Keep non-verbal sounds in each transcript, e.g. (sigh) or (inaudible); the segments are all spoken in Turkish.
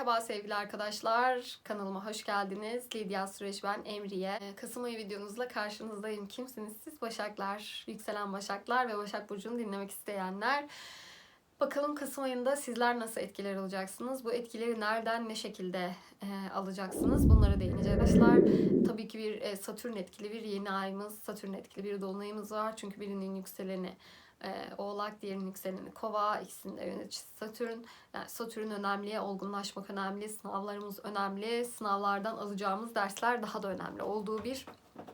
Merhaba sevgili arkadaşlar. Kanalıma hoş geldiniz. Lidya Süreç ben Emriye. Ee, Kasım ayı videonuzla karşınızdayım. Kimsiniz siz? Başaklar, yükselen Başaklar ve Başak Burcu'nu dinlemek isteyenler. Bakalım Kasım ayında sizler nasıl etkiler alacaksınız? Bu etkileri nereden, ne şekilde e, alacaksınız? Bunlara değineceğiz arkadaşlar. Tabii ki bir e, Satürn etkili bir yeni ayımız, Satürn etkili bir dolunayımız var. Çünkü birinin yükseleni e, Oğlak, diğerinin yükseleni Kova, ikisinin de yöneticisi Satürn. Yani Satürn önemli, olgunlaşmak önemli, sınavlarımız önemli, sınavlardan alacağımız dersler daha da önemli olduğu bir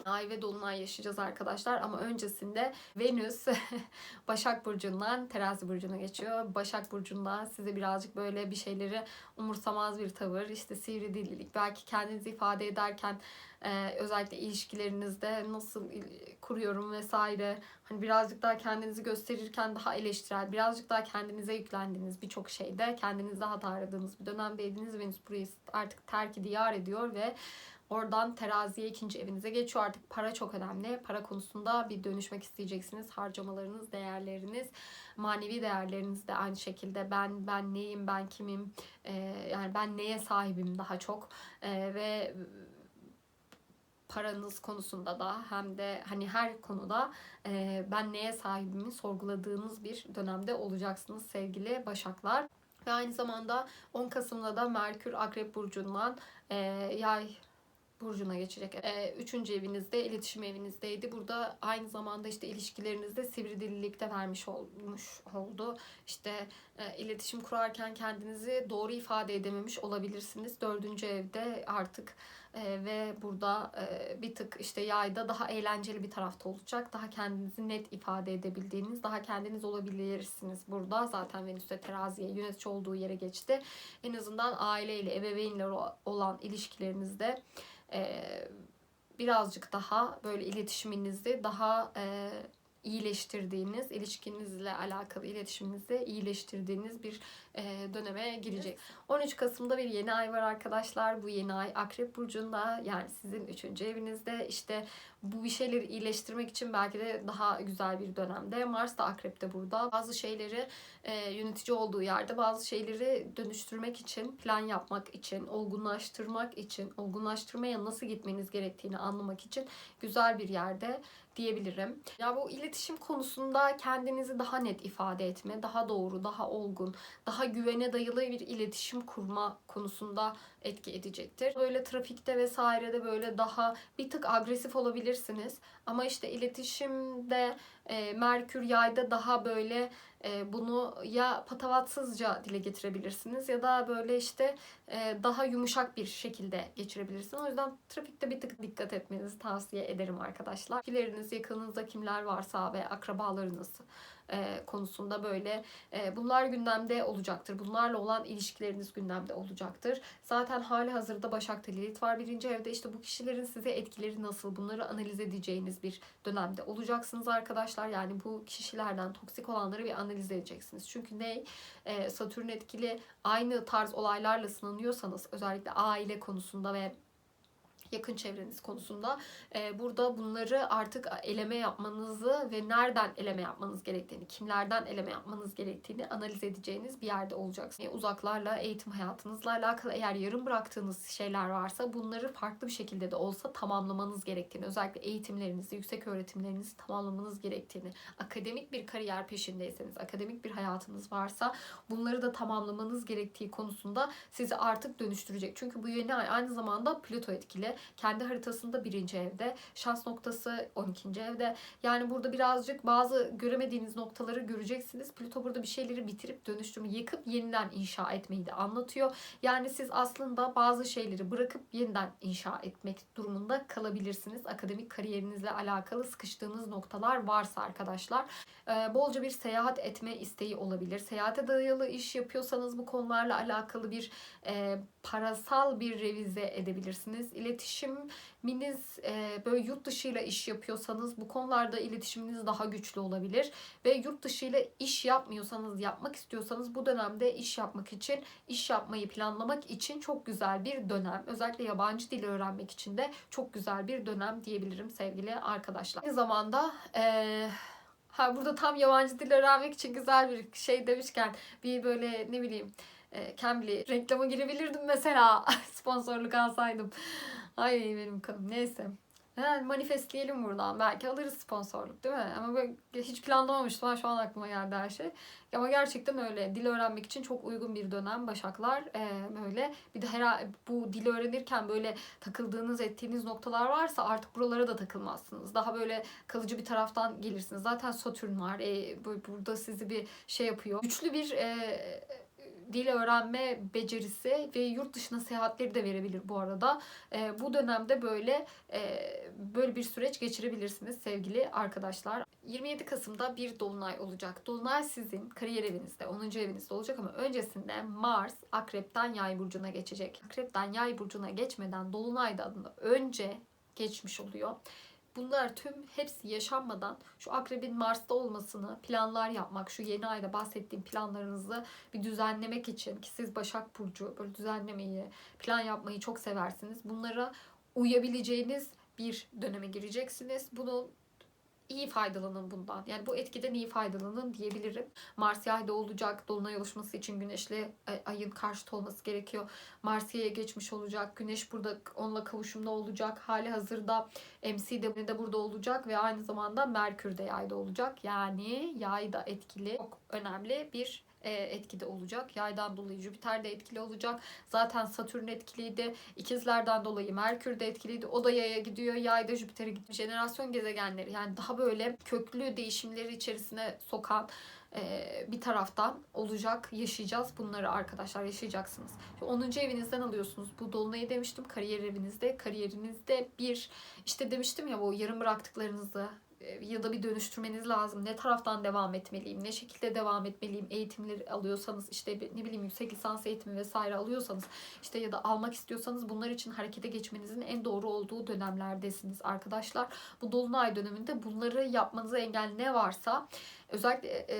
ay ve dolunay yaşayacağız arkadaşlar. Ama öncesinde Venüs (laughs) Başak Burcu'ndan Terazi Burcu'na geçiyor. Başak Burcu'ndan size birazcık böyle bir şeyleri umursamaz bir tavır, işte sivri dillilik, belki kendinizi ifade ederken e, özellikle ilişkilerinizde nasıl kuruyorum vesaire hani birazcık daha kendinizi gösterirken daha eleştirel, birazcık daha kendinize yüklendiğiniz birçok şeyde kendinizde hata aradığınız bir dönemdeydiniz. Venüs burayı artık terk diyar ediyor ve Oradan teraziye ikinci evinize geçiyor. Artık para çok önemli. Para konusunda bir dönüşmek isteyeceksiniz. Harcamalarınız, değerleriniz, manevi değerleriniz de aynı şekilde. Ben ben neyim, ben kimim, ee, yani ben neye sahibim daha çok Ee, ve paranız konusunda da hem de hani her konuda e, ben neye sahibimi sorguladığınız bir dönemde olacaksınız sevgili Başaklar. Ve aynı zamanda 10 Kasım'da da Merkür Akrep Burcu'ndan e, yay burcuna geçecek. E, üçüncü evinizde, iletişim evinizdeydi. Burada aynı zamanda işte ilişkilerinizde sivri dillilikte vermiş olmuş oldu. İşte e, iletişim kurarken kendinizi doğru ifade edememiş olabilirsiniz. Dördüncü evde artık e, ve burada e, bir tık işte yayda daha eğlenceli bir tarafta olacak. Daha kendinizi net ifade edebildiğiniz, daha kendiniz olabilirsiniz burada. Zaten Venüs de teraziye yönetici olduğu yere geçti. En azından aileyle, ebeveynle olan ilişkilerinizde e, birazcık daha böyle iletişiminizi daha e, iyileştirdiğiniz, ilişkinizle alakalı iletişiminizi iyileştirdiğiniz bir e, döneme girecek. 13 Kasım'da bir yeni ay var arkadaşlar. Bu yeni ay Akrep Burcu'nda yani sizin 3. evinizde işte bu bir şeyleri iyileştirmek için belki de daha güzel bir dönemde. Mars da Akrep'te burada. Bazı şeyleri e, yönetici olduğu yerde bazı şeyleri dönüştürmek için, plan yapmak için, olgunlaştırmak için, olgunlaştırmaya nasıl gitmeniz gerektiğini anlamak için güzel bir yerde diyebilirim. Ya bu iletişim konusunda kendinizi daha net ifade etme, daha doğru, daha olgun, daha güvene dayalı bir iletişim kurma konusunda etki edecektir. Böyle trafikte vesairede böyle daha bir tık agresif olabilirsiniz. Ama işte iletişimde e, Merkür yayda daha böyle e, bunu ya patavatsızca dile getirebilirsiniz ya da böyle işte e, daha yumuşak bir şekilde geçirebilirsiniz. O yüzden trafikte bir tık dikkat etmenizi tavsiye ederim arkadaşlar. İleriniz, yakınınızda kimler varsa ve akrabalarınız e, konusunda böyle e, bunlar gündemde olacaktır. Bunlarla olan ilişkileriniz gündemde olacaktır. Zaten hali hazırda Başak'ta Lilith var birinci evde. İşte bu kişilerin size etkileri nasıl bunları analiz edeceğiniz bir dönemde olacaksınız arkadaşlar. Yani bu kişilerden toksik olanları bir analiz edeceksiniz. Çünkü ne? E, Satürn etkili aynı tarz olaylarla sınanıyorsanız özellikle aile konusunda ve yakın çevreniz konusunda e, burada bunları artık eleme yapmanızı ve nereden eleme yapmanız gerektiğini, kimlerden eleme yapmanız gerektiğini analiz edeceğiniz bir yerde olacaksınız. E, uzaklarla, eğitim hayatınızla alakalı eğer yarım bıraktığınız şeyler varsa bunları farklı bir şekilde de olsa tamamlamanız gerektiğini, özellikle eğitimlerinizi, yüksek öğretimlerinizi tamamlamanız gerektiğini, akademik bir kariyer peşindeyseniz, akademik bir hayatınız varsa bunları da tamamlamanız gerektiği konusunda sizi artık dönüştürecek. Çünkü bu yeni ay aynı zamanda Plüto etkili kendi haritasında birinci evde. Şans noktası 12. evde. Yani burada birazcık bazı göremediğiniz noktaları göreceksiniz. Plüto burada bir şeyleri bitirip dönüştürme, yıkıp yeniden inşa etmeyi de anlatıyor. Yani siz aslında bazı şeyleri bırakıp yeniden inşa etmek durumunda kalabilirsiniz. Akademik kariyerinizle alakalı sıkıştığınız noktalar varsa arkadaşlar. Ee, bolca bir seyahat etme isteği olabilir. Seyahate dayalı iş yapıyorsanız bu konularla alakalı bir e, parasal bir revize edebilirsiniz. İletişiminiz e, böyle yurt dışıyla iş yapıyorsanız bu konularda iletişiminiz daha güçlü olabilir. Ve yurt dışıyla iş yapmıyorsanız, yapmak istiyorsanız bu dönemde iş yapmak için, iş yapmayı planlamak için çok güzel bir dönem. Özellikle yabancı dil öğrenmek için de çok güzel bir dönem diyebilirim sevgili arkadaşlar. Aynı zamanda eee Ha burada tam yabancı dil öğrenmek için güzel bir şey demişken bir böyle ne bileyim e, Cambly reklama girebilirdim mesela. (laughs) Sponsorluk alsaydım. Ay benim kanım. Neyse. Yani manifestleyelim buradan. Belki alırız sponsorluk değil mi? Ama böyle hiç planlamamıştım. Ha, şu an aklıma geldi her şey. Ama gerçekten öyle. Dil öğrenmek için çok uygun bir dönem Başaklar. Ee, böyle bir de her bu dil öğrenirken böyle takıldığınız ettiğiniz noktalar varsa artık buralara da takılmazsınız. Daha böyle kalıcı bir taraftan gelirsiniz. Zaten Satürn var. Ee, bu- burada sizi bir şey yapıyor. Güçlü bir e, dil öğrenme becerisi ve yurt dışına seyahatleri de verebilir bu arada. Ee, bu dönemde böyle e, böyle bir süreç geçirebilirsiniz sevgili arkadaşlar. 27 Kasım'da bir dolunay olacak. Dolunay sizin kariyer evinizde, 10. evinizde olacak ama öncesinde Mars Akrep'ten Yay burcuna geçecek. Akrep'ten Yay burcuna geçmeden dolunay da adında önce geçmiş oluyor. Bunlar tüm hepsi yaşanmadan şu akrebin Mars'ta olmasını planlar yapmak, şu yeni ayda bahsettiğim planlarınızı bir düzenlemek için ki siz Başak Burcu böyle düzenlemeyi, plan yapmayı çok seversiniz. Bunlara uyabileceğiniz bir döneme gireceksiniz. Bunu iyi faydalanın bundan. Yani bu etkiden iyi faydalanın diyebilirim. Mars yayda olacak. Dolunay oluşması için güneşle e, ayın karşıt olması gerekiyor. Mars yaya geçmiş olacak. Güneş burada onunla kavuşumda olacak. Hali hazırda MC de, burada olacak ve aynı zamanda Merkür de yayda olacak. Yani yayda etkili çok önemli bir e, etkide olacak. Yaydan dolayı Jüpiter de etkili olacak. Zaten Satürn etkiliydi. İkizlerden dolayı Merkür de etkiliydi. O da yaya gidiyor. Yayda Jüpiter'e gidiyor. Jenerasyon gezegenleri yani daha böyle köklü değişimleri içerisine sokan e, bir taraftan olacak. Yaşayacağız bunları arkadaşlar yaşayacaksınız. Şimdi 10. evinizden alıyorsunuz. Bu dolunayı demiştim kariyer evinizde. Kariyerinizde bir işte demiştim ya bu yarım bıraktıklarınızı ya da bir dönüştürmeniz lazım. Ne taraftan devam etmeliyim? Ne şekilde devam etmeliyim? Eğitimleri alıyorsanız işte ne bileyim yüksek lisans eğitimi vesaire alıyorsanız işte ya da almak istiyorsanız bunlar için harekete geçmenizin en doğru olduğu dönemlerdesiniz arkadaşlar. Bu dolunay döneminde bunları yapmanıza engel ne varsa özellikle e,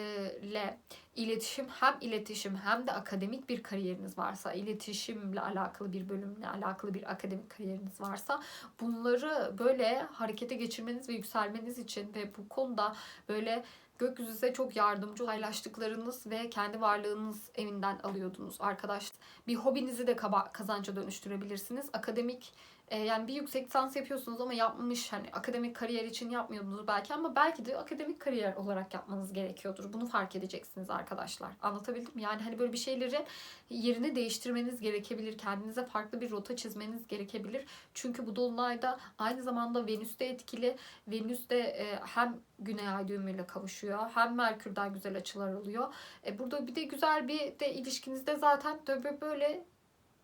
le iletişim hem iletişim hem de akademik bir kariyeriniz varsa iletişimle alakalı bir bölümle alakalı bir akademik kariyeriniz varsa bunları böyle harekete geçirmeniz ve yükselmeniz için ve bu konuda böyle gökyüzü çok yardımcı paylaştıklarınız ve kendi varlığınız evinden alıyordunuz arkadaş. Bir hobinizi de kaba- kazanca dönüştürebilirsiniz. Akademik e, yani bir yüksek lisans yapıyorsunuz ama yapmış hani akademik kariyer için yapmıyordunuz belki ama belki de akademik kariyer olarak yapmanız gerekiyordur. Bunu fark edeceksiniz arkadaşlar. Anlatabildim mi? Yani hani böyle bir şeyleri yerini değiştirmeniz gerekebilir. Kendinize farklı bir rota çizmeniz gerekebilir. Çünkü bu dolunayda aynı zamanda Venüs de etkili. Venüs de e, hem Güney Ay düğümüyle kavuşuyor. Hem Merkür'den güzel açılar oluyor. E, burada bir de güzel bir de ilişkinizde zaten böyle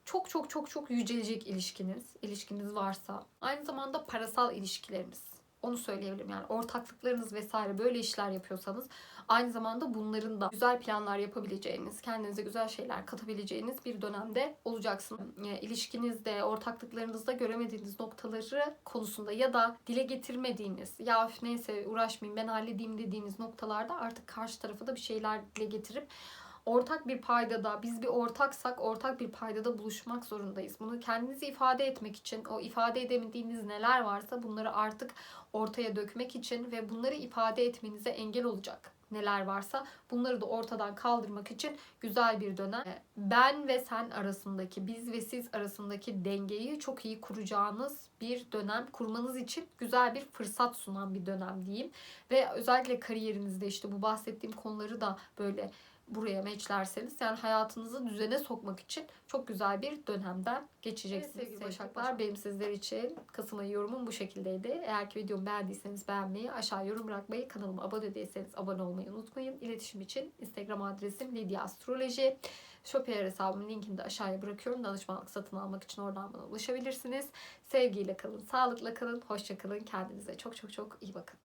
çok çok çok çok yücelecek ilişkiniz. ilişkiniz varsa. Aynı zamanda parasal ilişkileriniz. Onu söyleyebilirim yani ortaklıklarınız vesaire böyle işler yapıyorsanız aynı zamanda bunların da güzel planlar yapabileceğiniz, kendinize güzel şeyler katabileceğiniz bir dönemde olacaksınız. İlişkinizde, ortaklıklarınızda göremediğiniz noktaları konusunda ya da dile getirmediğiniz, ya neyse uğraşmayayım ben halledeyim dediğiniz noktalarda artık karşı tarafa da bir şeyler dile getirip ortak bir paydada, biz bir ortaksak ortak bir paydada buluşmak zorundayız. Bunu kendinizi ifade etmek için, o ifade edemediğiniz neler varsa bunları artık ortaya dökmek için ve bunları ifade etmenize engel olacak neler varsa bunları da ortadan kaldırmak için güzel bir dönem. Ben ve sen arasındaki, biz ve siz arasındaki dengeyi çok iyi kuracağınız bir dönem, kurmanız için güzel bir fırsat sunan bir dönem diyeyim. Ve özellikle kariyerinizde işte bu bahsettiğim konuları da böyle buraya meçlerseniz yani hayatınızı düzene sokmak için çok güzel bir dönemden geçeceksiniz. Evet, Başaklar benim sizler için Kasım ayı yorumum bu şekildeydi. Eğer ki videomu beğendiyseniz beğenmeyi, aşağı yorum bırakmayı, kanalıma abone değilseniz abone olmayı unutmayın. İletişim için Instagram adresim Lidya Astroloji. Shopee hesabımın linkini de aşağıya bırakıyorum. Danışmanlık satın almak için oradan bana ulaşabilirsiniz. Sevgiyle kalın, sağlıkla kalın, hoşça kalın. Kendinize çok çok çok iyi bakın.